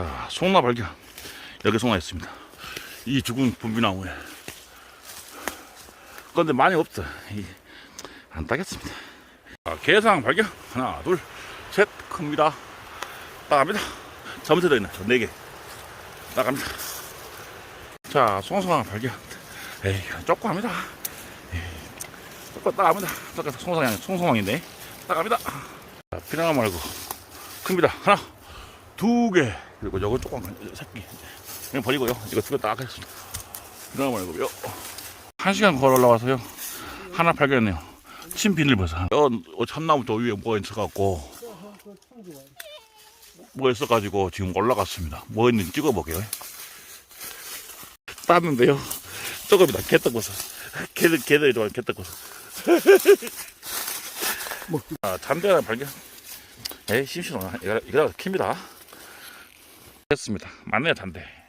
자, 송나 발견. 여기 송나 있습니다. 이 죽은 분비나무에. 그런데 많이 없어. 이, 안 따겠습니다. 자, 개상 발견. 하나, 둘, 셋. 큽니다. 따갑니다. 잘못해져 있네. 저네 개. 따갑니다. 자, 송송아 발견. 에이, 조그합니다. 에이, 조금 따갑니다. 조금 송송이 아니 송송왕인데. 따갑니다. 자, 피나가 말고 큽니다. 하나, 두 개. 그리고 요거 조금 새끼. 그냥 버리고요. 이거 두 개 딱 하겠습니다. 피나가 말고요. 한 시간 걸어 올라와서요. 하나 발견했네요. 침 비닐 버섯. 어, 어, 참나무 저 위에 뭐가 있어갖고 뭐가 있어가지고 지금 올라갔습니다. 뭐 있는지 찍어볼게요. 땄는데요. 조금이다. 개떡버섯. 개들, 개들이 좋아하는 개떡버섯. 아, 잔대 하나 발견. 에이, 심심하나. 이거, 이거 킵니다. 됐습니다. 맞네요, 잔대.